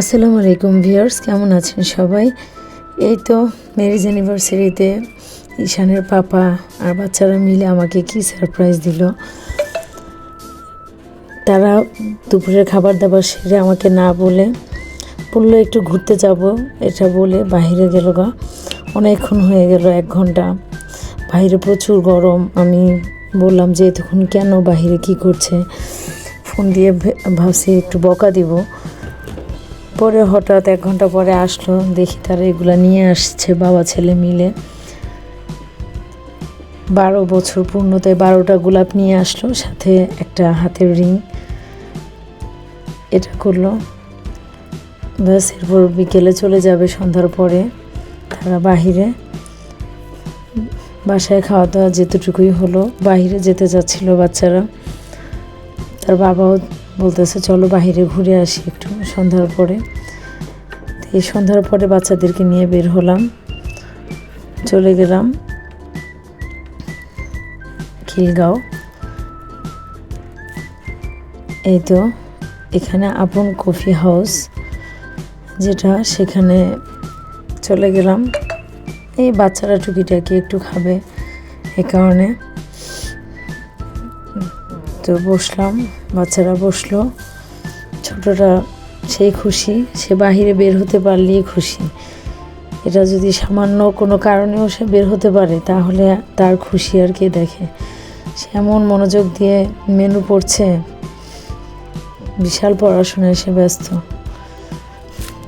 আসসালামু আলাইকুম ভিউয়ার্স, কেমন আছেন সবাই? এই তো ম্যারেজ অ্যানিভার্সারিতে ঈশানের পাপা আর বাচ্চারা মিলে আমাকে কি সারপ্রাইজ দিল। তারা দুপুরের খাবার দাবার সেরে আমাকে না বলে বলল, একটু ঘুরতে যাব। এটা বলে বাইরে গেল গা। অনেকক্ষণ হয়ে গেল, এক ঘণ্টা। বাইরে প্রচুর গরম। আমি বললাম যে, এতক্ষণ কেন বাইরে? কি করছে? ফোন দিয়ে ভাবছি একটু বকা দিব। পরে হঠাৎ এক ঘণ্টা পরে আসলো, দেখি তারা এগুলা নিয়ে আসছে বাবা ছেলে মিলে। বারো বছর পূর্ণতে বারোটা গোলাপ নিয়ে আসলো, সাথে একটা হাতের রিং। এটা করল। ব্যাস, এরপর বিকেলে চলে যাবে সন্ধ্যার পরে তারা বাহিরে। বাসায় খাওয়া দাওয়া যেতটুকুই হলো, বাহিরে যেতে যাচ্ছিল বাচ্চারা। তার বাবাও বলতেছে, চলো বাহিরে ঘুরে আসি একটু। সন্ধ্যার পরে। এই সন্ধ্যার পরে বাচ্চাদেরকে নিয়ে বের হলাম। চলে গেলাম খিলগাঁও। এই তো, এখানে আপন কফি হাউস, যেটা সেখানে চলে গেলাম। এই বাচ্চারা টুকিটাকি একটু খাবে, এ কারণে। তো বসলাম, বাচ্চারা বসল। ছোটটা সেই খুশি, সে বাহিরে বের হতে পারলেই খুশি। এটা যদি সামান্য কোনো কারণেও সে বের হতে পারে, তাহলে তার খুশি আর কে দেখে? সে এমন মনোযোগ দিয়ে মেনু পড়ছে। বিশাল পড়াশোনায় সে ব্যস্ত।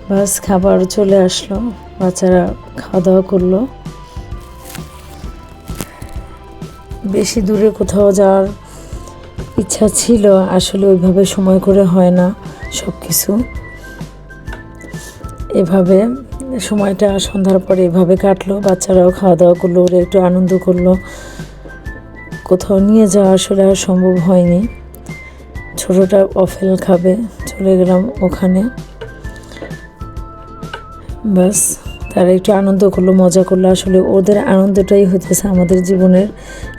বাস, খাবার চলে আসলো। বাচ্চারা খাওয়া দাওয়া করল। বেশি দূরে কোথাও যাওয়ার ইচ্ছা ছিল, আসলে ওইভাবে সময় করে হয় না সব কিছু এভাবে সময়টা সন্ধ্যার পরে এভাবে কাটলো, বাচ্চারাও খাওয়া দাওয়া করল, ওরা একটু আনন্দ করল। কোথাও নিয়ে যাওয়া আসলে আর সম্ভব হয়নি। ছোটোটা অফেল খাবে, চলে গেলাম ওখানে। বাস তারা একটু আনন্দ করল, মজা করল। আসলে ওদের আনন্দটাই হতেছে আমাদের জীবনের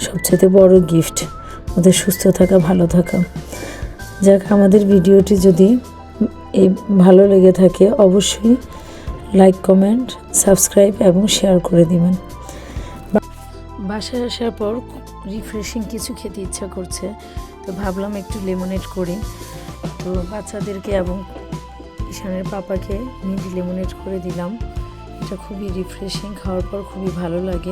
সবচেয়ে বড় গিফট ওদের সুস্থ থাকা, ভালো থাকা। যাক, আমাদের ভিডিওটি যদি এই ভালো লেগে থাকে, অবশ্যই লাইক কমেন্ট সাবস্ক্রাইব এবং শেয়ার করে দিবেন। বাসায় আসার পর রিফ্রেশিং কিছু খেতে ইচ্ছা করছে, তো ভাবলাম একটু লেমনেড করি। তো বাচ্চাদেরকে এবং ঈশানের পাপাকে মিন্ট লেমনেড করে দিলাম। এটা খুবই রিফ্রেশিং খাওয়ার পর খুবই ভালো লাগে।